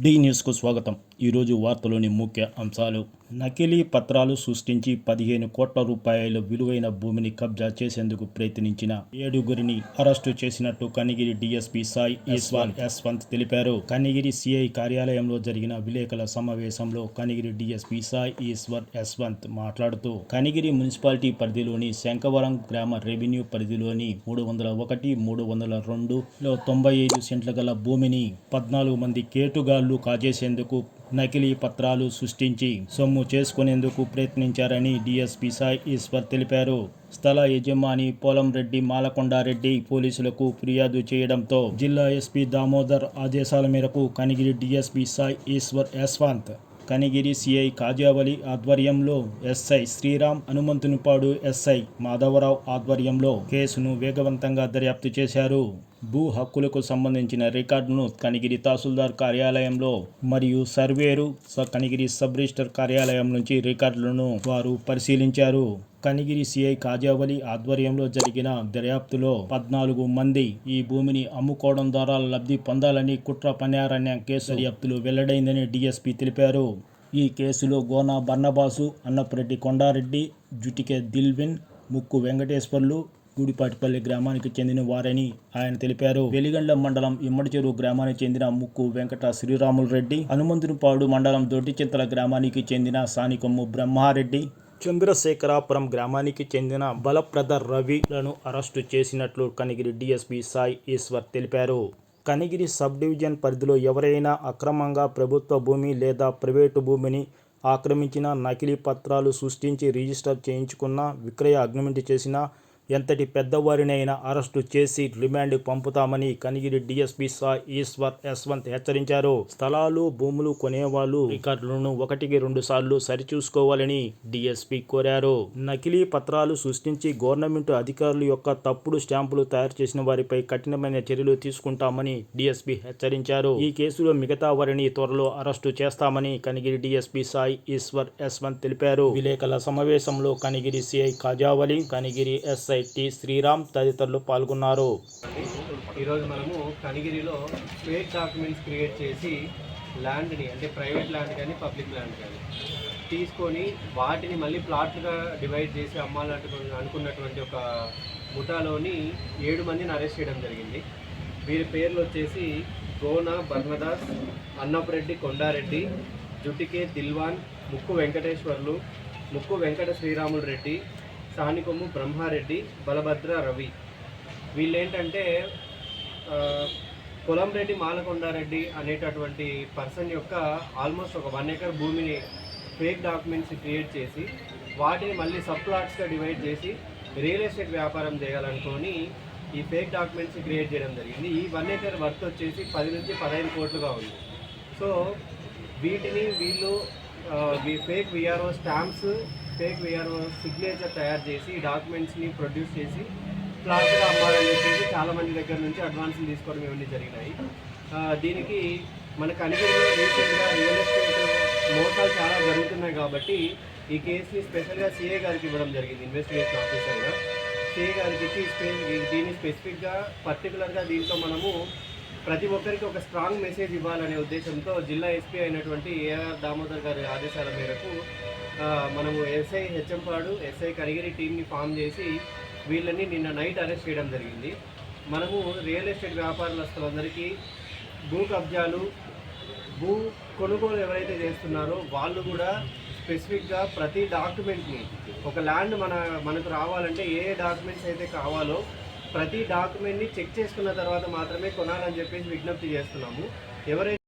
D న్యూస్కు స్వాగతం. ఈరోజు వార్తలోని ముఖ్య అంశాలు. నకిలీ పత్రాలు సృష్టించి పదిహేను కోట్ల రూపాయల విలువైన భూమిని కబ్జా చేసేందుకు ప్రయత్నించిన ఏడుగురిని అరెస్టు చేసినట్టు కనిగిరి డీఎస్పీ సాయి ఈశ్వర్ యశ్వంత్. తెలిపారు. కనిగిరి సిఐ కార్యాలయంలో జరిగిన విలేకరుల సమావేశంలో కనిగిరి డీఎస్పీ సాయి ఈశ్వర్ యశ్వంత్ మాట్లాడుతూ కనిగిరి మున్సిపాలిటీ పరిధిలోని శంకవరం గ్రామ రెవెన్యూ పరిధిలోని మూడు వందల ఒకటి మూడు వందల రెండులో తొంభై ఐదు సెంట్ల గల భూమిని పద్నాలుగు మంది కేటుగాళ్ళు కాజేసేందుకు నకిలీ పత్రాలు సృష్టించి సొమ్ము చేసుకునేందుకు ప్రయత్నించారని డీఎస్పీ సాయి ఈశ్వర్ తెలిపారు. స్థల యజమాని పోలంరెడ్డి మాలకొండారెడ్డి పోలీసులకు ఫిర్యాదు చేయడంతో జిల్లా ఎస్పీ దామోదర్ ఆదేశాల మేరకు కనిగిరి డీఎస్పీ సాయి ఈశ్వర్ యశ్వంత్ కనిగిరి సిఐ కాజావలి ఆధ్వర్యంలో ఎస్ఐ శ్రీరామ్ హనుమంతునిపాడు ఎస్ఐ మాధవరావు ఆధ్వర్యంలో కేసును వేగవంతంగా దర్యాప్తు చేశారు. భూ హక్కులకు సంబంధించిన రికార్డును కనిగిరి తహసీల్దార్ కార్యాలయంలో మరియు సర్వేరు స- కనిగిరి సబ్ రిజిస్టర్ కార్యాలయం నుంచి రికార్డులను వారు పరిశీలించారు. కనిగిరి సిఐ కాజావలి ఆధ్వర్యంలో జరిగిన దర్యాప్తులో పద్నాలుగు మంది ఈ భూమిని అమ్ముకోవడం ద్వారా లబ్ధి పొందాలని కుట్ర పన్నారనే కేసు దర్యాప్తులు వెల్లడైందని డీఎస్పీ తెలిపారు. ఈ కేసులో గోనా బర్నబాసు అన్నపురెడ్డి కొండారెడ్డి జుటికే దిల్విన్ ముక్కు వెంకటేశ్వర్లు గూడిపాటిపల్లి గ్రామానికి చెందిన వారని ఆయన తెలిపారు. వెలిగండ్ల మండలం ఇమ్మడిచెరు గ్రామానికి చెందిన ముక్కు వెంకట శ్రీరాములు రెడ్డి హనుమంతునిపాడు మండలం దొడ్డిచింతల గ్రామానికి చెందిన సానికొమ్ము బ్రహ్మారెడ్డి చంద్రశేఖరాపురం గ్రామానికి చెందిన బలప్రద రవిలను అరెస్టు చేసినట్లు కనిగిరి డీఎస్పీ సాయి ఈశ్వర్ తెలిపారు. కనిగిరి సబ్ డివిజన్ పరిధిలో ఎవరైనా అక్రమంగా ప్రభుత్వ భూమి లేదా ప్రైవేటు భూమిని ఆక్రమించిన నకిలీ పత్రాలు సృష్టించి రిజిస్టర్ చేయించుకున్న విక్రయ అగ్రిమెంట్ చేసిన ఎంతటి పెద్దవారినైనా అరెస్టు చేసి రిమాండ్ పంపుతామని కనిగిరి డిఎస్పీ సా ఈశ్వర్ యశ్వంత్ హెచ్చరించారు. స్థలాలు భూములు కొనేవాళ్ళు రికార్డులను ఒకటికి రెండు సార్లు సరిచూసుకోవాలని డిఎస్పీ కోరారు. నకిలీ పత్రాలు సృష్టించి గవర్నమెంట్ అధికారుల యొక్క తప్పుడు స్టాంపులు తయారు చేసిన వారిపై కఠినమైన చర్యలు తీసుకుంటామని డిఎస్పీ హెచ్చరించారు. ఈ కేసులో మిగతా వారిని త్వరలో అరెస్టు చేస్తామని కనిగిరి డిఎస్పీ సాయి ఈశ్వర్ యశ్వంత్ తెలిపారు. విలేకరుల సమావేశంలో Kanigiri CI Kajavali Kanigiri SI T Sriram తదితరులు పాల్గొన్నారు. ఈరోజు మనము కనిగిరిలో ఫేక్ డాక్యుమెంట్స్ క్రియేట్ చేసి ల్యాండ్ని అంటే ప్రైవేట్ ల్యాండ్ కానీ పబ్లిక్ ల్యాండ్ కానీ తీసుకొని వాటిని మళ్ళీ ప్లాట్లుగా డివైడ్ చేసి అమ్మాలంటు అనుకున్నటువంటి ఒక ముఠాలోని ఏడు మందిని అరెస్ట్ చేయడం జరిగింది. వీరి పేర్లు వచ్చేసి గోనా బర్మదాస్ అన్నపరెడ్డి కొండారెడ్డి జుటికే దిల్వాన్ ముక్కు వెంకటేశ్వర్లు ముక్కు వెంకట శ్రీరాములు రెడ్డి సానికొమ్ము బ్రహ్మారెడ్డి బలభద్ర రవి. వీళ్ళేంటంటే పొలంరెడ్డి మాలకొండారెడ్డి అనేటటువంటి పర్సన్ యొక్క ఆల్మోస్ట్ ఒక వన్ ఎకర్ భూమిని ఫేక్ డాక్యుమెంట్స్ క్రియేట్ చేసి వాటిని మళ్ళీ సబ్ ప్లాట్స్గా డివైడ్ చేసి రియల్ ఎస్టేట్ వ్యాపారం చేయాలనుకొని ఈ ఫేక్ డాక్యుమెంట్స్ క్రియేట్ చేయడం జరిగింది. ఈ వన్ ఎకర్ వర్త్ వచ్చేసి పది నుంచి పదహైదు కోట్లుగా ఉంది. సో వీటిని వీళ్ళు fake VRO stamps fake VRO signature తయారు చేసి ఈ డాక్యుమెంట్స్ని ప్రొడ్యూస్ చేసి ప్లాట్గా అమ్మాలని చెప్పేసి చాలా మంది దగ్గర నుంచి అడ్వాన్స్లు తీసుకోవడం ఇవన్నీ జరిగినాయి. దీనికి మన కనిగిరిలో రీసెంట్గా రియల్ ఎస్టేట్ మోసాలు చాలా జరుగుతున్నాయి కాబట్టి ఈ కేసుని స్పెషల్గా సిఏ గారికి ఇవ్వడం జరిగింది ఇన్వెస్టిగేషన్ ఆఫీసర్గా సిఏ గారికి ఇచ్చి దీన్ని స్పెసిఫిక్గా పర్టికులర్గా దీంట్లో మనము ప్రతి ఒక్కరికి ఒక స్ట్రాంగ్ మెసేజ్ ఇవ్వాలనే ఉద్దేశంతో జిల్లా ఎస్పీ అయినటువంటి ఏఆర్ దామోదర్ గారి ఆదేశాల మేరకు మనము ఎస్ఐ హెచ్ఎంపాడు ఎస్ఐ కరిగిరి టీంని ఫామ్ చేసి వీళ్ళని నిన్న నైట్ అరెస్ట్ చేయడం జరిగింది. మనము రియల్ ఎస్టేట్ వ్యాపారస్తులందరికీ భూ కబ్జాలు భూ కొనుగోలు ఎవరైతే చేస్తున్నారో వాళ్ళు కూడా స్పెసిఫిక్గా ప్రతి డాక్యుమెంట్ని ఒక ల్యాండ్ మన మనకు రావాలంటే ఏ డాక్యుమెంట్స్ అయితే కావాలో ప్రతి డాక్యుమెంట్ని చెక్ చేసుకున్న తర్వాత మాత్రమే కొనాలని చెప్పేసి విజ్ఞప్తి చేస్తున్నాము. ఎవరైతే